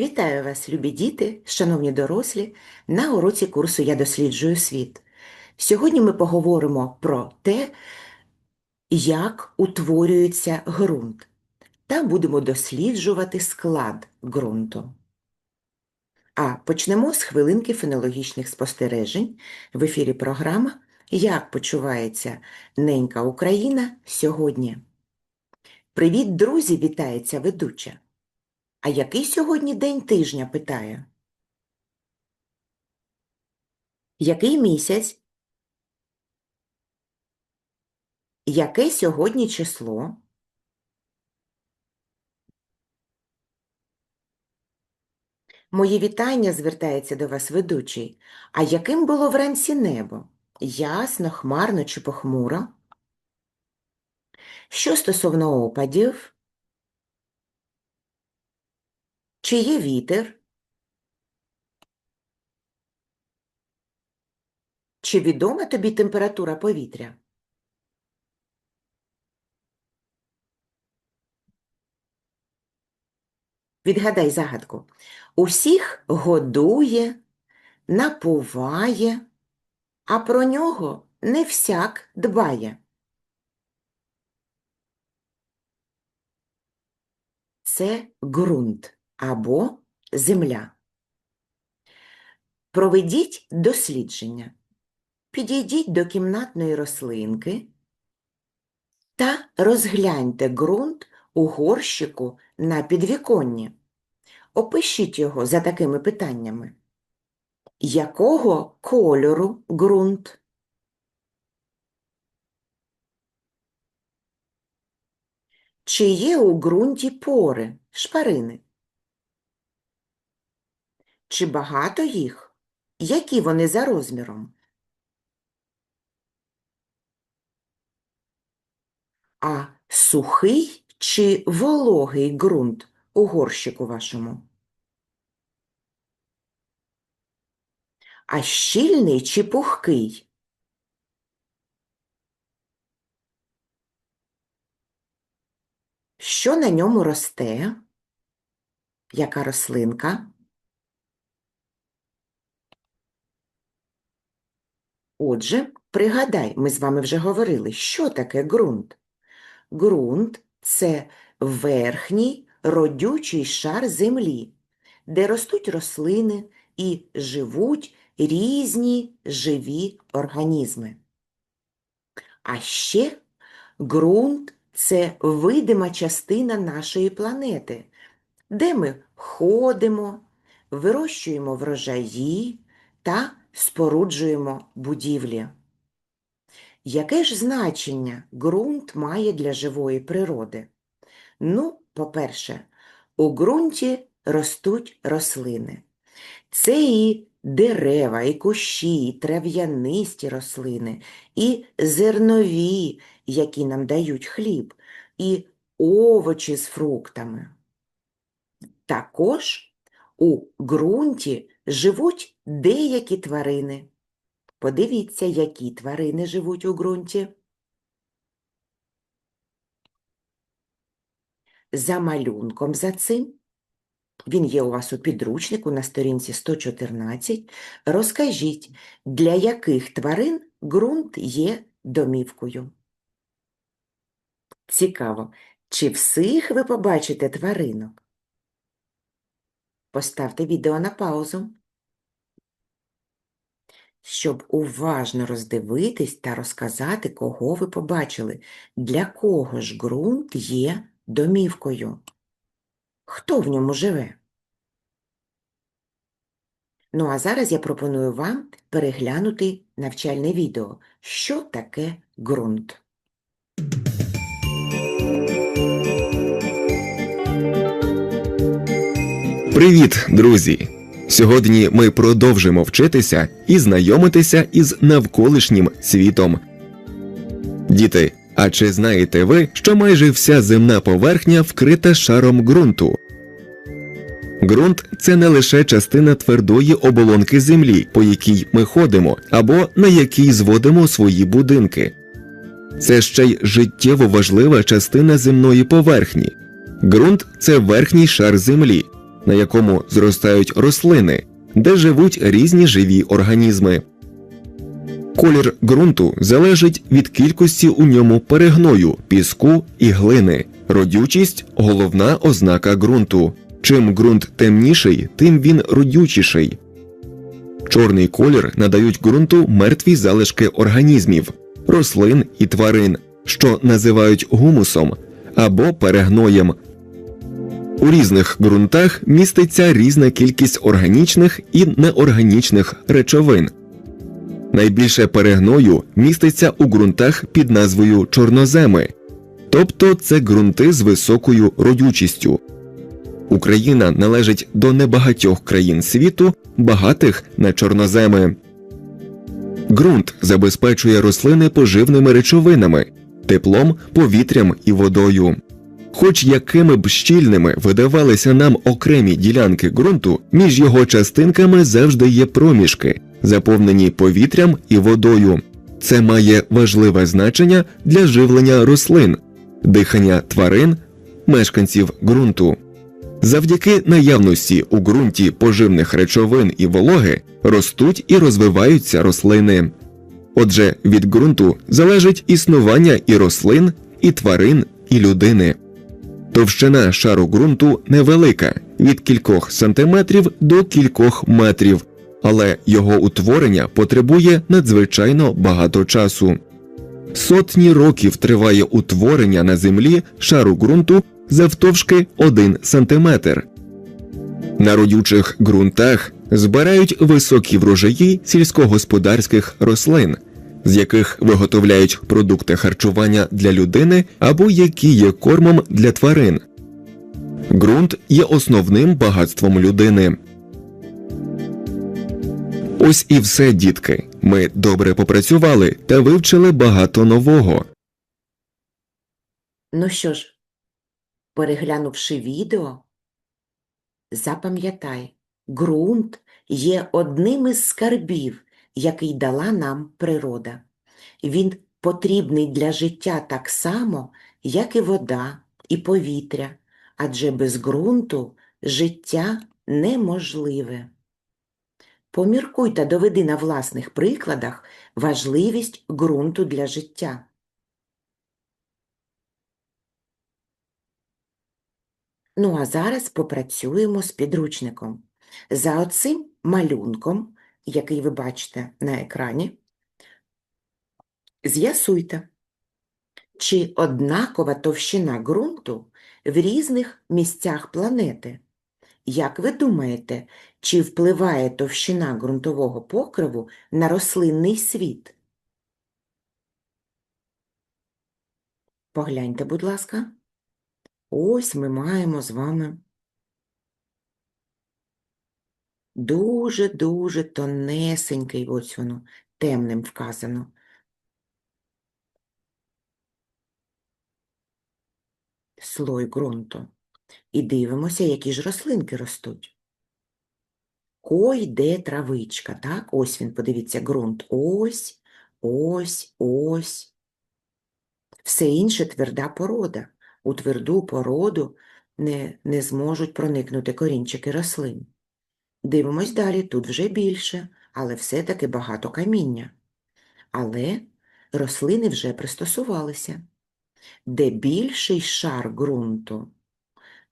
Вітаю вас, любі діти, шановні дорослі, на уроці курсу Я досліджую світ. Сьогодні ми поговоримо про те, як утворюється ґрунт, та будемо досліджувати склад ґрунту. А почнемо з хвилинки фенологічних спостережень в ефірі програма Як почувається ненька Україна сьогодні. Привіт, друзі! Вітається ведуча. А який сьогодні день тижня, питає? Який місяць? Яке сьогодні число? Мої вітання звертається до вас ведучий. А яким було вранці небо? Ясно, хмарно чи похмуро? Що стосовно опадів? Чи є вітер? Чи відома тобі температура повітря? Відгадай загадку. Усіх годує, напуває, а про нього не всяк дбає. Це ґрунт або земля. Проведіть дослідження. Підійдіть до кімнатної рослинки та розгляньте ґрунт у горщику на підвіконні. Опишіть його за такими питаннями. Якого кольору ґрунт? Чи є у ґрунті пори, шпарини? Чи багато їх? Які вони за розміром? А сухий чи вологий ґрунт у горщику вашому? А щільний чи пухкий? Що на ньому росте? Яка рослинка? Отже, пригадай, ми з вами вже говорили, що таке ґрунт. Ґрунт це верхній родючий шар землі, де ростуть рослини і живуть різні живі організми. А ще ґрунт це видима частина нашої планети, де ми ходимо, вирощуємо врожаї та споруджуємо будівлі. Яке ж значення ґрунт має для живої природи? Ну, по-перше, у ґрунті ростуть рослини. Це і дерева, і кущі, і трав'янисті рослини, і зернові, які нам дають хліб, і овочі з фруктами. Також у ґрунті живуть деякі тварини. Подивіться, які тварини живуть у ґрунті. За малюнком за цим, він є у вас у підручнику на сторінці 114, розкажіть, для яких тварин ґрунт є домівкою. Цікаво, чи всіх ви побачите тваринок? Поставте відео на паузу. Щоб уважно роздивитись та розказати, кого ви побачили, для кого ж ґрунт є домівкою. Хто в ньому живе? Ну а зараз я пропоную вам переглянути навчальне відео. Що таке ґрунт? Привіт, друзі! Сьогодні ми продовжимо вчитися і знайомитися із навколишнім світом. Діти, а чи знаєте ви, що майже вся земна поверхня вкрита шаром ґрунту? Ґрунт це не лише частина твердої оболонки землі, по якій ми ходимо, або на якій зводимо свої будинки. Це ще й життєво важлива частина земної поверхні. Ґрунт це верхній шар землі. На якому зростають рослини, де живуть різні живі організми. Колір ґрунту залежить від кількості у ньому перегною, піску і глини. Родючість головна ознака ґрунту. Чим ґрунт темніший, тим він родючіший. Чорний колір надають ґрунту мертві залишки організмів, рослин і тварин, що називають гумусом або перегноєм. У різних ґрунтах міститься різна кількість органічних і неорганічних речовин. Найбільше перегною міститься у ґрунтах під назвою чорноземи, тобто це ґрунти з високою родючістю. Україна належить до небагатьох країн світу, багатих на чорноземи. Ґрунт забезпечує рослини поживними речовинами, теплом, повітрям і водою. Хоч якими б щільними видавалися нам окремі ділянки ґрунту, між його частинками завжди є проміжки, заповнені повітрям і водою. Це має важливе значення для живлення рослин, дихання тварин, мешканців ґрунту. Завдяки наявності у ґрунті поживних речовин і вологи ростуть і розвиваються рослини. Отже, від ґрунту залежить існування і рослин, і тварин, і людини. Товщина шару ґрунту невелика від кількох сантиметрів до кількох метрів, але його утворення потребує надзвичайно багато часу. Сотні років триває утворення на землі шару ґрунту завтовшки 1 сантиметр. На родючих ґрунтах збирають високі врожаї сільськогосподарських рослин, з яких виготовляють продукти харчування для людини або які є кормом для тварин. Ґрунт є основним багатством людини. Ось і все, дітки. Ми добре попрацювали та вивчили багато нового. Ну що ж, переглянувши відео, запам'ятай, ґрунт є одним із скарбів, який дала нам природа. Він потрібний для життя так само, як і вода, і повітря, адже без ґрунту життя неможливе. Поміркуй та доведи на власних прикладах важливість ґрунту для життя. Ну а зараз попрацюємо з підручником. За оцим малюнком, який ви бачите на екрані, з'ясуйте, чи однакова товщина ґрунту в різних місцях планети. Як ви думаєте, чи впливає товщина ґрунтового покриву на рослинний світ? Погляньте, будь ласка. Ось ми маємо з вами дуже-дуже тонесенький, ось воно, темним вказано. Слой ґрунту. І дивимося, які ж рослинки ростуть. Ой, де травичка, так? Ось він, подивіться, ґрунт. Ось, ось, ось. Все інше тверда порода. У тверду породу не, не зможуть проникнути корінчики рослин. Дивимось далі, тут вже більше, але все-таки багато каміння. Але рослини вже пристосувалися. Де більший шар ґрунту,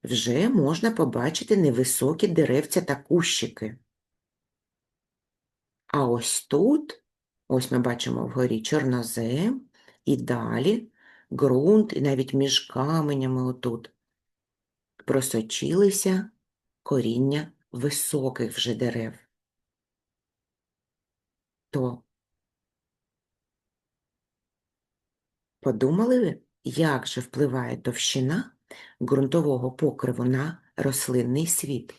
вже можна побачити невисокі деревця та кущики. А ось тут, ось ми бачимо вгорі чорнозем, і далі ґрунт, і навіть між каменями отут просочилися коріння високих вже дерев. То подумали ви, як же впливає товщина ґрунтового покриву на рослинний світ?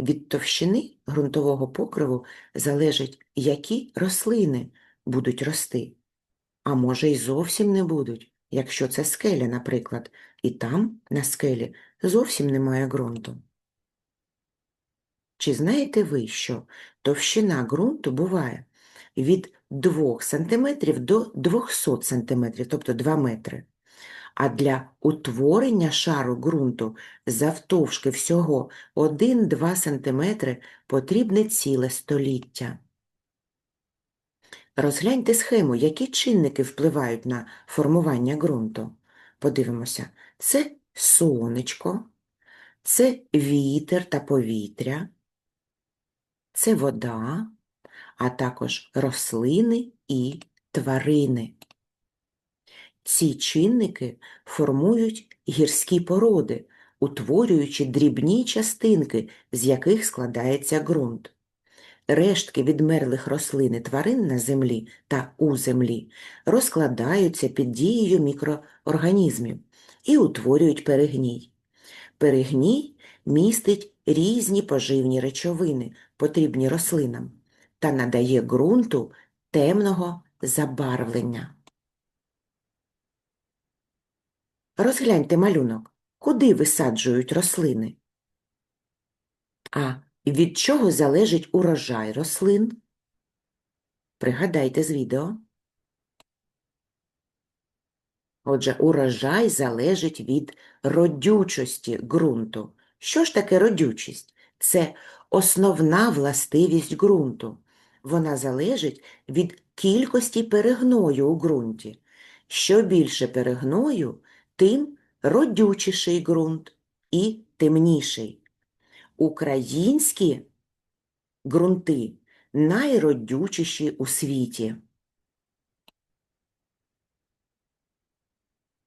Від товщини ґрунтового покриву залежить, які рослини будуть рости, а може й зовсім не будуть, якщо це скеля, наприклад, і там, на скелі, зовсім немає ґрунту. Чи знаєте ви, що товщина ґрунту буває від 2 см до 200 см, тобто 2 метри, а для утворення шару ґрунту завтовшки всього 1-2 см потрібне ціле століття. Розгляньте схему, які чинники впливають на формування ґрунту. Подивимося, це сонечко, це вітер та повітря, це вода, а також рослини і тварини. Ці чинники формують гірські породи, утворюючи дрібні частинки, з яких складається ґрунт. Рештки відмерлих рослин і тварин на землі та у землі розкладаються під дією мікроорганізмів і утворюють перегній. Перегній містить різні поживні речовини, потрібні рослинам, та надає ґрунту темного забарвлення. Розгляньте малюнок, куди висаджують рослини. А від чого залежить урожай рослин? Пригадайте з відео. Отже, урожай залежить від родючості ґрунту. Що ж таке родючість? Це основна властивість ґрунту. Вона залежить від кількості перегною у ґрунті. Що більше перегною, тим родючіший ґрунт і темніший. Українські ґрунти найродючіші у світі.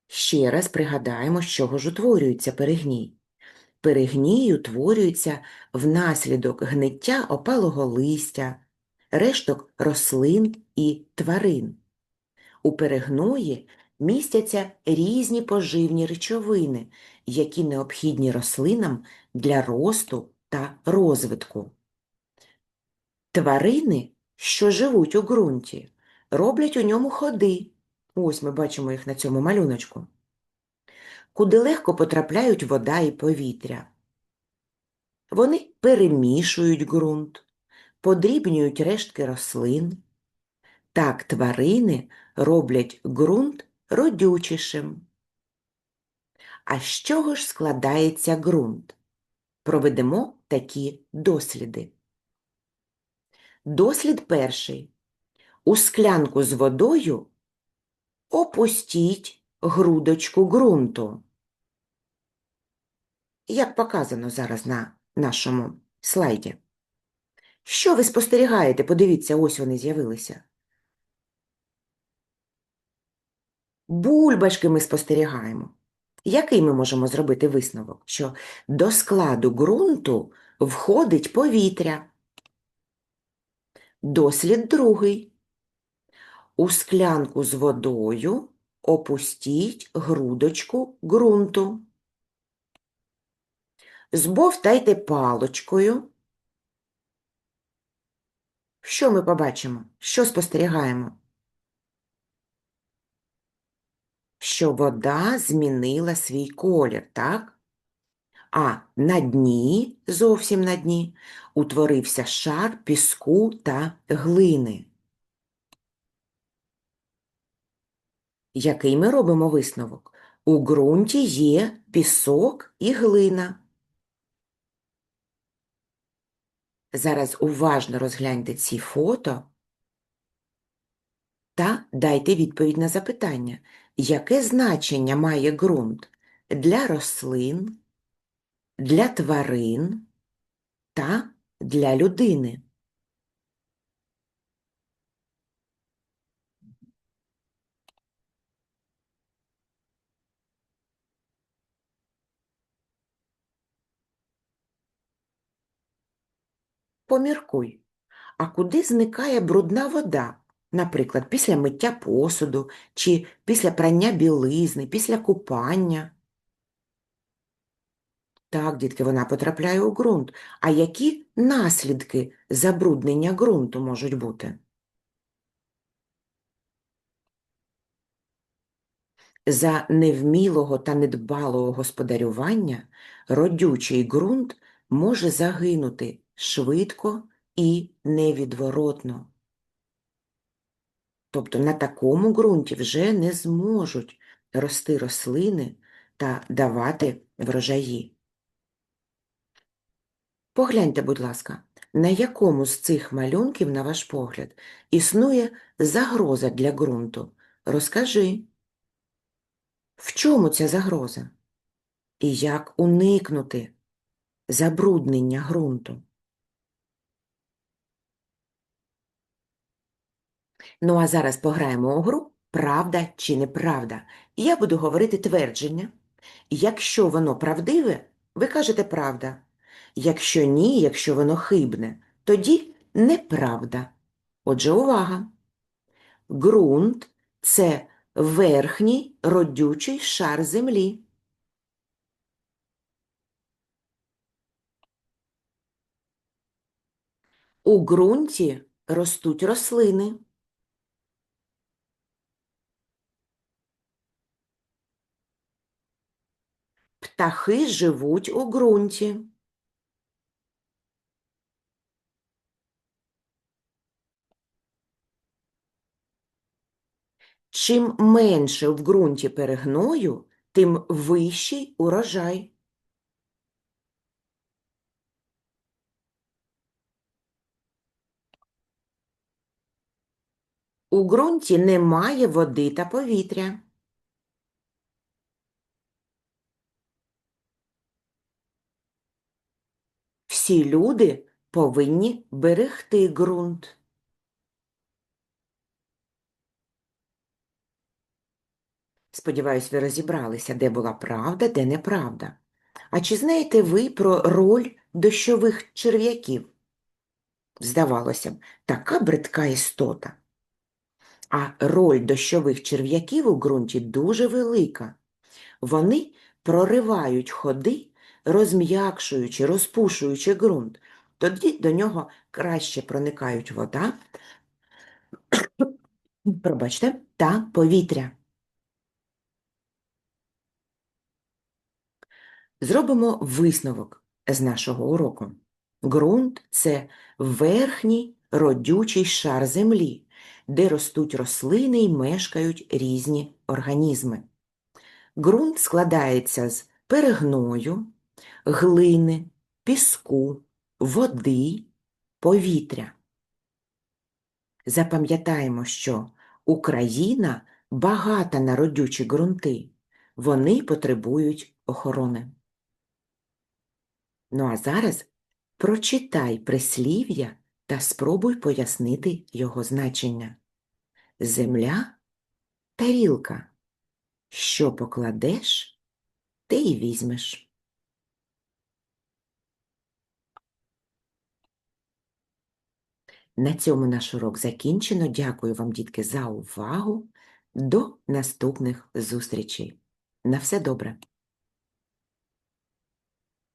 Ще раз пригадаємо, з чого ж утворюється перегній. Перегній утворюється внаслідок гниття опалого листя, решток рослин і тварин. У перегної містяться різні поживні речовини, які необхідні рослинам для росту та розвитку. Тварини, що живуть у ґрунті, роблять у ньому ходи. Ось ми бачимо їх на цьому малюночку. Куди легко потрапляють вода і повітря. Вони перемішують ґрунт, подрібнюють рештки рослин. Так тварини роблять ґрунт родючішим. А з чого ж складається ґрунт? Проведемо такі досліди. Дослід перший. У склянку з водою опустіть грудочку ґрунту. Як показано зараз на нашому слайді. Що ви спостерігаєте? Подивіться, ось вони з'явилися. Бульбашки ми спостерігаємо. Який ми можемо зробити висновок? Що до складу ґрунту входить повітря. Дослід другий. У склянку з водою опустіть грудочку ґрунту. Збовтайте палочкою. Що ми побачимо? Що спостерігаємо? Що вода змінила свій колір, так? А на дні, зовсім на дні, утворився шар піску та глини. Який ми робимо висновок? У ґрунті є пісок і глина. Зараз уважно розгляньте ці фото та дайте відповідь на запитання, яке значення має ґрунт для рослин, для тварин та для людини. Поміркуй, а куди зникає брудна вода? Наприклад, після миття посуду чи після прання білизни, після купання. Так, дітки, вона потрапляє у ґрунт. А які наслідки забруднення ґрунту можуть бути? За невмілого та недбалого господарювання родючий ґрунт може загинути швидко і невідворотно. Тобто на такому ґрунті вже не зможуть рости рослини та давати врожаї. Погляньте, будь ласка, на якому з цих малюнків, на ваш погляд, існує загроза для ґрунту? Розкажи, в чому ця загроза? І як уникнути забруднення ґрунту? Ну, а зараз пограємо у гру Правда чи неправда. І я буду говорити твердження. Якщо воно правдиве, ви кажете правда. Якщо ні, якщо воно хибне, тоді неправда. Отже, увага. Ґрунт – це верхній родючий шар землі. У ґрунті ростуть рослини. Птахи живуть у ґрунті. Чим менше в ґрунті перегною, тим вищий урожай. У ґрунті немає води та повітря. Всі люди повинні берегти ґрунт. Сподіваюсь, ви розібралися, де була правда, де неправда. А чи знаєте ви про роль дощових черв'яків? Здавалося б, така бридка істота. А роль дощових черв'яків у ґрунті дуже велика. Вони проривають ходи, розм'якшуючи, розпушуючи ґрунт. Тоді до нього краще проникають вода, пробачте, та повітря. Зробимо висновок з нашого уроку. Ґрунт – це верхній родючий шар землі, де ростуть рослини і мешкають різні організми. Ґрунт складається з перегною, глини, піску, води, повітря. Запам'ятаємо, що Україна багата на родючі ґрунти. Вони потребують охорони. Ну а зараз прочитай прислів'я та спробуй пояснити його значення. Земля – тарілка. Що покладеш, те й візьмеш. На цьому наш урок закінчено. Дякую вам, дітки, за увагу. До наступних зустрічей. На все добре!